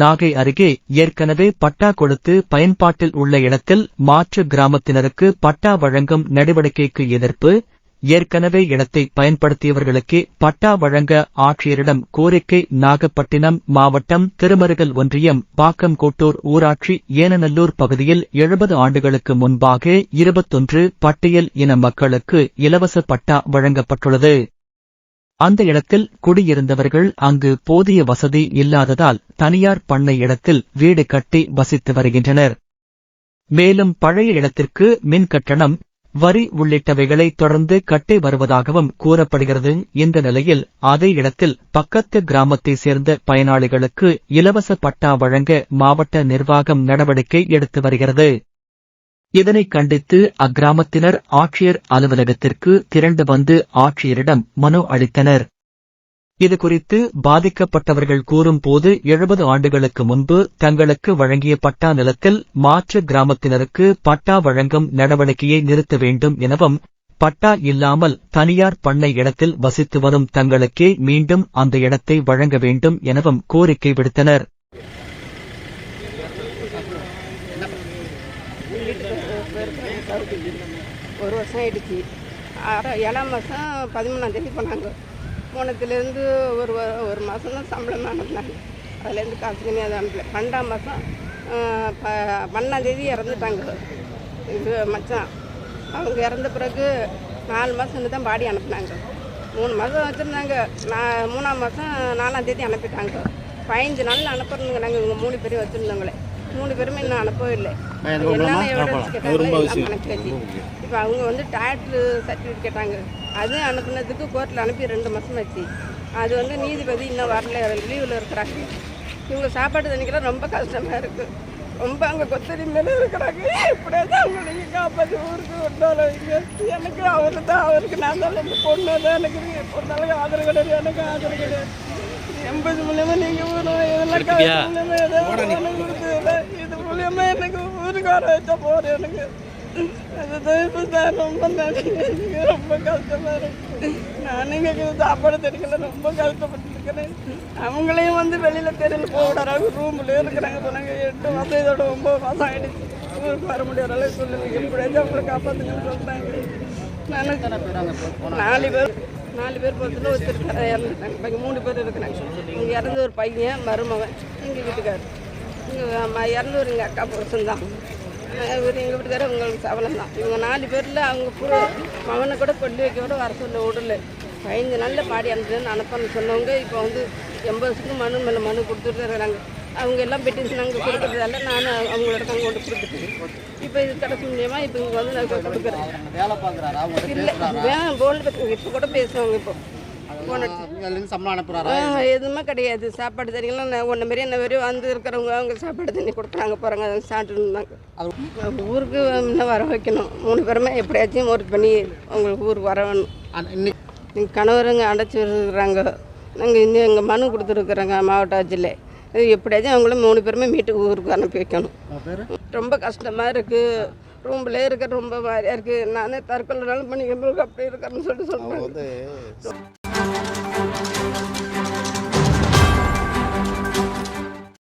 நாகை அருகே ஏற்கனவே பட்டா கொடுத்து பயன்பாட்டில் உள்ள இடத்தில் மாற்று கிராமத்தினருக்கு பட்டா வழங்கும் நடவடிக்கைக்கு எதிர்ப்பு. ஏற்கனவே இடத்தை பயன்படுத்தியவர்களுக்கே பட்டா வழங்க ஆட்சியரிடம் கோரிக்கை நாகப்பட்டினம் மாவட்டம் திருமருகல் ஒன்றியம் பாக்கம்கோட்டூர் ஊராட்சி ஏனநல்லூர் பகுதியில் எழுபது ஆண்டுகளுக்கு முன்பாக இருபத்தொன்று பட்டியல் இன மக்களுக்கு இலவச பட்டா வழங்கப்பட்டுள்ளது. அந்த இடத்தில் குடியிருந்தவர்கள் அங்கு போதிய வசதி இல்லாததால் தனியார் பண்ணை இடத்தில் வீடு கட்டி வசித்து வருகின்றனர். மேலும் பழைய இடத்திற்கு மின் கட்டணம் வரி உள்ளிட்டவைகளை தொடர்ந்து கட்டி வருவதாகவும் கூறப்படுகிறது. இந்த நிலையில் அதே இடத்தில் பக்கத்து கிராமத்தை சேர்ந்த பயனாளிகளுக்கு இலவச பட்டா வழங்க மாவட்ட நிர்வாகம் நடவடிக்கை எடுத்து வருகிறது. இதனை கண்டித்து அக்கிராமத்தினர் ஆட்சியர் அலுவலகத்திற்கு திரண்டு வந்து ஆட்சியரிடம் மனு அளித்தனர். இதுகுறித்து பாதிக்கப்பட்டவர்கள் கூறும்போது எழுபது ஆண்டுகளுக்கு முன்பு தங்களுக்கு வழங்கிய பட்டா நிலத்தில் மாற்று கிராமத்தினருக்கு பட்டா வழங்கும் நடவடிக்கையை நிறுத்த வேண்டும் எனவும் பட்டா இல்லாமல் தனியார் பண்ணை இடத்தில் வசித்து வரும் தங்களுக்கே மீண்டும் அந்த இடத்தை வழங்க வேண்டும் எனவும் கோரிக்கை விடுத்தனர். ஒரு வருஷம் ஆயிடுச்சு. ஏழாம் மாதம் பதிமூணாந்தேதி போனாங்க. போனதுலேருந்து மூணத்துலேருந்து ஒரு வ- ஒரு மாதம் தான் சம்பளம் அனுப்புனாங்க அதுலேருந்து காசு கம்மியாக அனுப்பல பன்னெண்டாம் மாதம் ப பன்னெண்டாம் இறந்துட்டாங்க. இது மச்சான். அவங்க இறந்த பிறகு நாலு மாதம் தான் பாடி அனுப்புனாங்க. மூணு மாதம் வச்சுருந்தாங்க. நான் மூணாம் மாதம் நாலாம் தேதி அனுப்பிட்டாங்க. பதினஞ்சு நாள் அனுப்புறதுங்க நாங்கள் இவங்க மூணு பேரும் வச்சுருந்தவங்களே மூணு பேருமே இன்னும் அனுப்பவே இல்லை. என்னென்ன எவிடன்ஸ் எல்லாம் அனுப்பியாச்சு இப்போ அவங்க வந்து டேட்டு சர்டிஃபிகேட் கேட்டாங்க. அதுவும் அனுப்புனதுக்கு கோர்ட்டில் அனுப்பி ரெண்டு மாதம் ஆச்சு. அது வந்து நீதிபதி இன்னும் வரல லீவில் இருக்கிறாங்க. இவங்க சாப்பாடு தண்ணிக்கெல்லாம் ரொம்ப கஷ்டமாக இருக்குது ரொம்ப அங்கே கொத்தரி மேலே இருக்கிறாங்க. எப்படியாவது அவங்க நீங்கள் காப்பாற்றி ஊருக்கு கொண்டாலும் வைங்க எனக்கு அவரு தான் அவருக்கு நான் தான் பொண்ணு தான் எனக்கு பொண்ணாலும் ஆதரவு கிடையாது எனக்கு ஆதரவு கிடையாது. எண்பது மூலியமா கொடுத்ததில்ல. இது மூலியமா எனக்கு ஊருக்கு வர வச்சா போகிறேன் எனக்கு. ரொம்ப நன்றி எனக்கு ரொம்ப கஷ்டமாக இருக்கு. நான் இங்கே சாப்பாடு தெரியல ரொம்ப கஷ்டப்பட்டுருக்கிறேன். அவங்களையும் வந்து வெளியில் தெருவில் போக ரூம்லேயே இருக்கிறாங்க சொன்னாங்க எட்டு மாதம் இதோட ஒம்பது மாதம் ஆயிடுச்சு. ஊருக்கு வர முடியாத அளவுக்கு சொல்லுங்க. எப்படியாச்சும் அவங்களை காப்பாற்றுங்கன்னு சொல்கிறாங்க நான் நாலு பேர். நாலு பேர் பொறுத்துல ஒருத்தர் இறந்துட்டாங்க மூணு பேர் இருக்கிறாங்க. இங்கே இறந்த ஒரு பையன் மருமகன் எங்கள் வீட்டுக்காரர். இங்கே இறந்தவர் எங்கள் அக்கா புருஷன் தான். இவர் எங்கள் வீட்டுக்காரர் உங்களுக்கு சவலம் தான். இவங்க நாலு பேரில் அவங்க பூரா மகனை கூட கொண்டு வைக்க கூட வர சொல்ல விடல. பதினஞ்சு நாளில் பாடி அனுப்புன்னு அனுப்பணும்னு சொன்னவங்க இப்போ வந்து எண்பது வருஷத்துக்கு மனு மேலே மனு கொடுத்துட்டு இருக்கிறாங்க. அவங்க எல்லாம் பெட்டிஷன் நாங்கள் கொடுக்குறதால நான் அவங்களோட தான் கொண்டு கொடுத்துட்டேன். இப்போ இது கடைசி மூலியமா இப்போ இங்கே வந்து நான் கொடுக்குறேன். இல்லை வேன் போல்டு இப்போ கூட பேசுவாங்க இப்போ. எதுவுமே கிடையாது. சாப்பாடு தண்ணிலாம் ஒன்று மாரி என்ன வரையும் வந்து இருக்கிறவங்க அவங்க சாப்பாடு தண்ணி கொடுக்குறாங்க போகிறாங்க சாப்பிட்டு இருந்தாங்க ஊருக்கு இன்னும் வர வைக்கணும்? மூணு பேருமே எப்படியாச்சும் ஒர்க் பண்ணி அவங்களுக்கு ஊருக்கு வர வேணும். அந்த- இன்னி- எங்கள் கணவருங்க அடைச்சி இருக்கிறாங்க நாங்கள் இன்னும் எங்கள் மனு கொடுத்துருக்குறோங்க மாவட்ட ஆட்சியில். எப்படியாச்சும் அவங்களும் மூணு பேருமே வீட்டுக்கு ஊருக்கு அனுப்பி வைக்கணும். ரொம்ப கஷ்டமாக இருக்குது ரூம்லேயே இருக்க ரொம்ப மாதிரியாக இருக்குது நானே தற்கொலைனாலும் பண்ணிக்கிறதுக்கு அப்படி இருக்கிறேன்னு சொல்லிட்டு சொல்கிறேன்